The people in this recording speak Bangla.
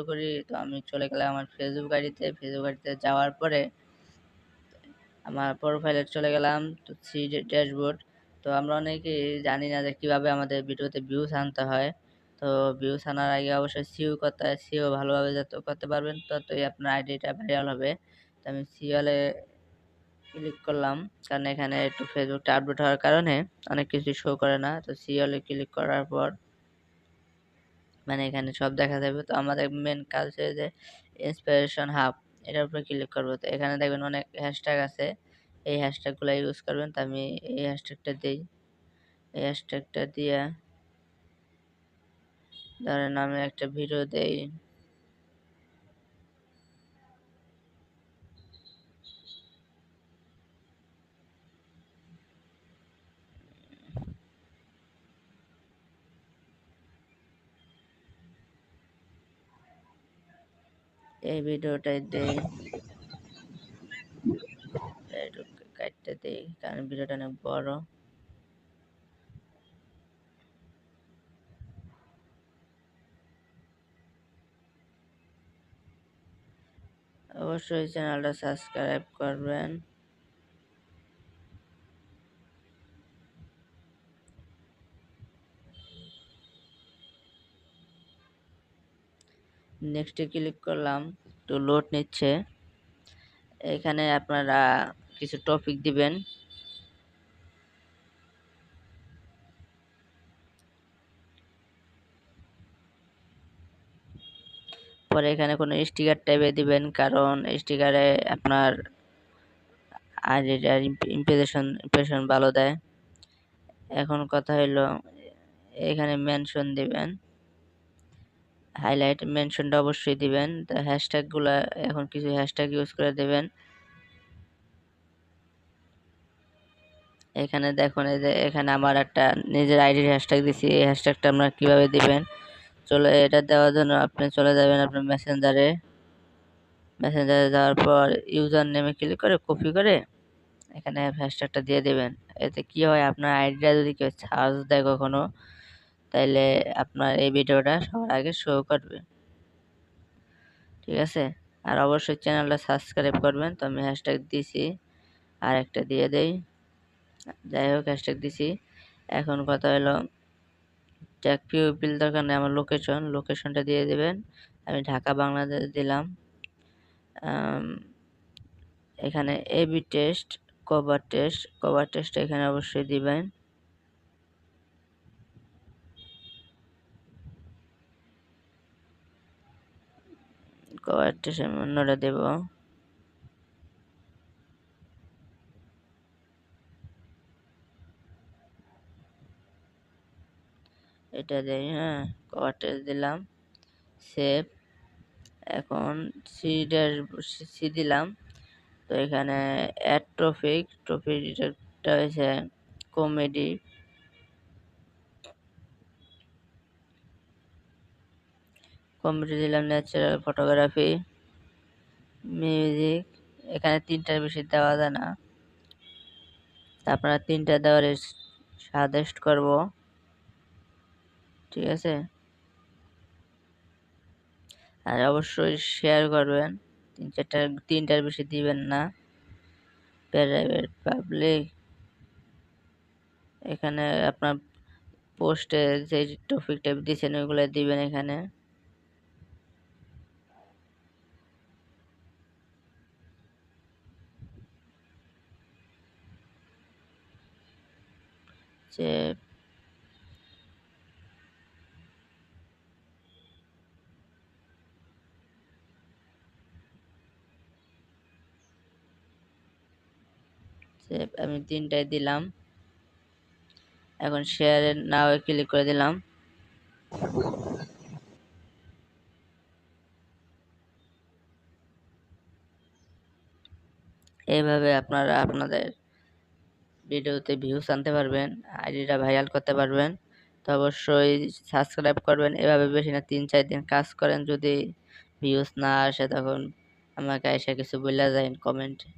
করি, তো আমি চলে গেলাম আমার ফেসবুক আইডিতে। ফেসবুক আইডিতে যাওয়ার পরে আমার প্রোফাইলে চলে গেলাম, তো সি ড্যাশবোর্ড তো আমরা অনেকে জানি না যে কীভাবে আমাদের ভিডিওতে ভিউজ আনতে হয়। তো ভিউজ আনার আগে অবশ্যই সিও করতে হয় সিও ভালোভাবে যত করতে পারবেন, ততই আপনার আইডিটা ভাইরাল হবে। তো আমি সিওলে ক্লিক করলাম, কারণ এখানে একটু ফেসবুকটা আপডেট হওয়ার কারণে অনেক কিছু শো করে না। তো সিওলে ক্লিক করার পর মানে এখানে সব দেখা যাবে। তো আমাদের মেন কাজ হচ্ছে যে ইন্সপিরেশন হাব এটার উপরে ক্লিক করব। তো এখানে দেখবেন অনেক হ্যাশট্যাগ আছে। এই হ্যাশট্যাগুলো ইউজ করবেন তো আমি এই হ্যাশট্যাগটা দিই। এই হ্যাশট্যাগটা দিয়ে ধরেন আমি একটা ভিডিও দেই। এই ভিডিওটাই দেই। কাটতে দেই কারণ ভিডিওটা অনেক বড়। অবশ্যই চ্যানেলটা সাবস্ক্রাইব করবেন। নেক্সটে ক্লিক করলাম একটু লোড নিচ্ছে। এখানে আপনারা কিছু টপিক দিবেন। পরে এখানে কোনো স্টিকার টাইপে দিবেন, কারণ স্টিকারে আপনার আর এটার ইমপ্রেশন ইমপ্রেশন ভালো দেয়। এখন কথা হইল, এখানে মেনশন দিবেন। হাইলাইট মেনশনটা অবশ্যই দিবেন। হ্যাশট্যাগুলো এখন কিছু হ্যাশট্যাগ ইউজ করে দেবেন। এখানে দেখুন, এই যে এখানে আমার একটা নিজের আইডির হ্যাশট্যাগ দিছি, এই হ্যাশট্যাগটা আপনারা কীভাবে দিবেন? চলে, এটা দেওয়ার জন্য আপনি চলে যাবেন আপনার মেসেঞ্জারে মেসেঞ্জারে যাওয়ার পর ইউজার নেমে ক্লিক করে কপি করে এখানে হ্যাশট্যাগটা দিয়ে দেবেন। এতে কি হয়, আপনার আইডিটা যদি কেউ সার্চ দেয় কখনো তাইলে আপনার এই ভিডিওটা সবার আগে শো করবে। ঠিক আছে? আর অবশ্যই চ্যানেলটা সাবস্ক্রাইব করবেন। তো আমি হ্যাশট্যাগ দিছি, আর একটা দিয়ে দেই। যাই হোক হ্যাশট্যাগ দিছি। এখন কথা হলো ট্যাগ পিউপিল দরকার নেই আমার লোকেশন লোকেশনটা দিয়ে দেবেন। আমি ঢাকা, বাংলাদেশ দিলাম। এখানে AB test cover test cover test এখানে অবশ্যই দিবেন। কভার টেস্ট অন্যটা দেব। এটা দেই হ্যাঁ কভার টেস্ট দিলাম সেভ এখন সি সি দিলাম। তো এখানে অ্যাড ট্রফিক টপিকটা হয়েছে কমেডি কমেডি দিলাম, ন্যাচারাল ফটোগ্রাফি, মিউজিক, এখানে তিনটার বেশি দেওয়া যায় না। আপনারা তিনটা দেওয়ার সাজেস্ট করব। ঠিক আছে? আর অবশ্যই শেয়ার করবেন। তিন চারটা, তিনটার বেশি দিবেন না। প্রাইভেট পাবলিক এখানে আপনার পোস্টে যে টপিকটা দিয়েছেন ওইগুলো দিবেন এখানে। যে আমি তিনটায় দিলাম। এখন শেয়ারের নাও ক্লিক করে দিলাম। এইভাবে আপনারা আপনাদের ভিডিওতে ভিউস আনতে পারবেন আইডিটা ভাইরাল করতে পারবেন, তো অবশ্যই সাবস্ক্রাইব করবেন। এভাবে বেশি না, তিন চার দিন কাজ করেন, যদি ভিউস না আসে তখন আমাকে এসে কিছু বলে যায় কমেন্টে